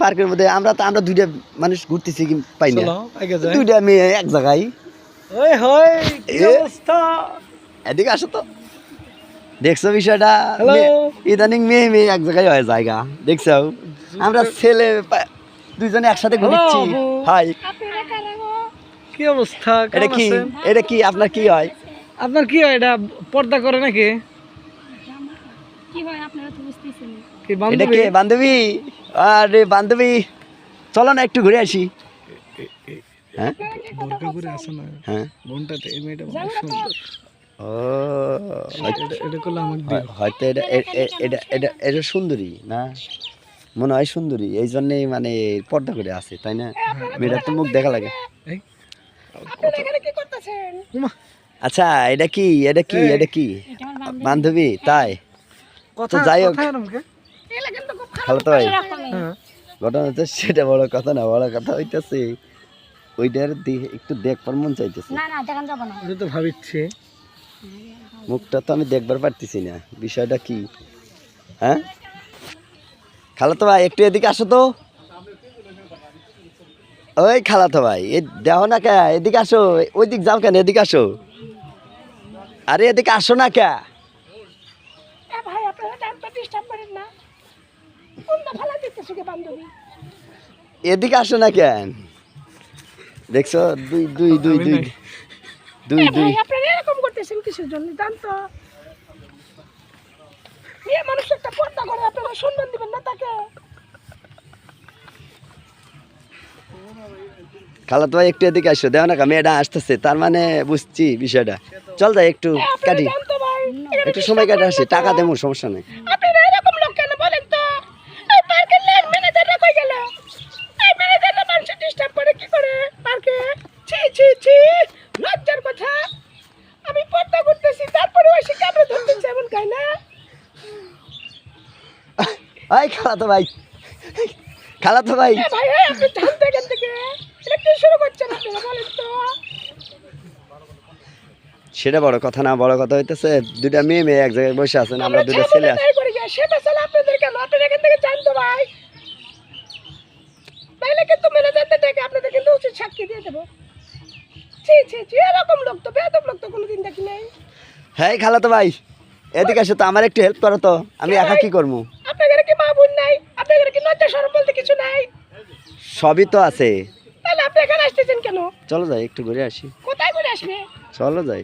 পার্কের মধ্যে আমরা তো আমরা দুইটা মানুষ ঘুরতেছি কি পাই না। দুইটা মেয়ে এক জায়গায়। ওই হই কি এ? অবস্থা? এদিকে আসো তো। দেখছ বিষয়টা. ইদানিং মেয়ে মেয়ে এক জায়গায় হয় জায়গা দেখছ? আমরা ছেলে দুইজনে একসাথে ঘুরছি। হাই কি অবস্থা? এটা কি? এটা কি? আপনার কি হয়? আপনার কি হয়? এটা পর্দা করে নাকি? কি হয় আপনারা এটা বান্ধবী? কি? বান্ধবী? আরে বান্ধবী। চলো না একটু ঘুরে আসি। হ্যাঁ? বোরকা করে না। হ্যাঁ? বোনটাতে এই মেয়েটা অনেক সুন্দর ও এটা এটা করলে আমাকে দিও হয়- হয়তো এটা এ- এ- এটা এটা এটা সুন্দরী না? মনে হয় সুন্দরী। এই জন্যই মানে পর্দা করে আছে তাই না? মেয়েটার তো মুখ দেখা লাগে। আচ্ছা এটা কি? এটা কি? এটা কি। বান্ধবী তাই? কথা যাই হোক। তো। হ্যাঁ। ঘটনা হচ্ছে সেটা বড় কথা না বড় কথা হইতেছে ওইটার একটু দেখবার মন চাইতেছে। না না দেখান যাব না। এটা তো ভাবিচ্ছে। মুখটা তো আমি দেখবার পারতেছি না বিষয়টা কি? হ্যাঁ? খালাতো ভাই একটু এদিকে আসো তো। ওই খালাতো ভাই এ দেখো না কে এদিকে আসো ওই দিক যাও কেন এদিকে আসো। আরে এদিকে আসো না কে ভাই আপনারা টাইম তো ডিস্টার্ব করেন না। দিতেছে কি বান্ধবী। এদিকে আসো না কেন? দেখছ? দুই দুই দুই দুই দুই দুই। আপনারা এরকম করতেছেন কিসের জন্য? জান তো। মেয়ে মানুষ একটা পর্দা করে আপনারা সম্মান দিবেন না তাকে। খালাতো ভাই একটু এদিকে আসো। দেখো না কা, মেয়েটা আসতেছে। তার মানে বুঝছি বিষয়টা। চল যাই একটু কাটি। তো একটু সময় কাটে আসি টাকা দেবো সমস্যা নেই। আপনারা এরকম লোক কেন বলেন তো? এই পার্কের ল্যান্ড ম্যানেজাররা কই গেল? এই ম্যানেজাররা মানুষ ডিস্টার্ব করে কি করে পার্কে? ছি ছি ছি লজ্জার কথা। আমি পর্দা করতেছি তারপরে ওই সে ক্যামেরা ধরতেছে এমন কাই না? এই খালাতো ভাই। খালাতো ভাই। ভাই এই আপনি জানতে এখান থেকে? এটা কি শুরু করছেন আপনারা বলেন তো? সেটা বড় কথা না বড় কথা হইতেছে দুইটা মেয়ে মেয়ে এক জায়গায় বসে আছেন আমরা দুটো ছেলে আছি। এরকম লোক তো হ্যাঁ ভাই এদিকে আসো তো আমার একটু হেল্প করো তো আমি একা কি করব? আপনাদের কি মা বোন নাই? আপনাদের কি লজ্জা বলতে কিছু নাই? সবই তো আছে। তাহলে আপনি এখানে আসতেছেন কেন? চলো যাই একটু ঘুরে আসি। কোথায় আসবে। চলো যাই।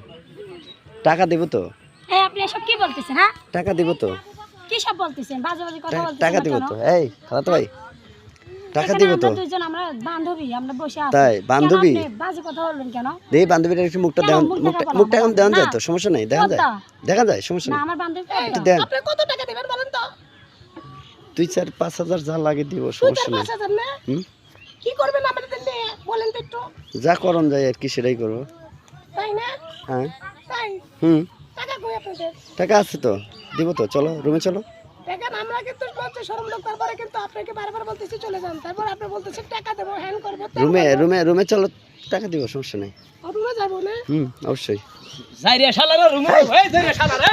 টাকা দিব তো? হ্যাঁ আপনি এসব কি বলতেছেন হ্যাঁ? টাকা দিব তো? কি সব বলতেছেন? বাজে বাজে কথা বলতেছেন টাকা দিব তো? এই খালাতো ভাই টাকা দিব তো? দুইজন আমরা বান্ধবী আমরা বসে আছি। তাই, বান্ধবী? বাজে কথা বললেন কেন? বান্ধবীটার একটু মুখটা? দেখান মুখটা এখন দেখান। যায় তো সমস্যা নাই দেখা যায় দেখা যায় সমস্যা না নেই। আমার বান্ধবী আপনি কত টাকা দিবেন বলেন তো? দুই চার পাঁচ হাজার যা লাগে দিব সমস্যা নেই। কি করবেন আমাদের বলেন তো একটু। যা করণ যায় আর কি সেটাই করব। হ্যাঁ তাই হুম টাকা কই আপনাদের টাকা আছে তো দিব তো চলো রুমে চলো দেখেন আমরা কিন্তু লজ্জা সরম লোক তারপরে কিন্তু আপনাকে বারবার বলতেছি চলে যান তারপর আপনি বলতেছেন টাকা দেবো হ্যান্ড করব রুমে রুমে রুমে চলো টাকা দিব সমস্যা নেই রুমে যাব না হুম অবশ্যই যাইরে শালারা রুমে এই যাইরে শালারা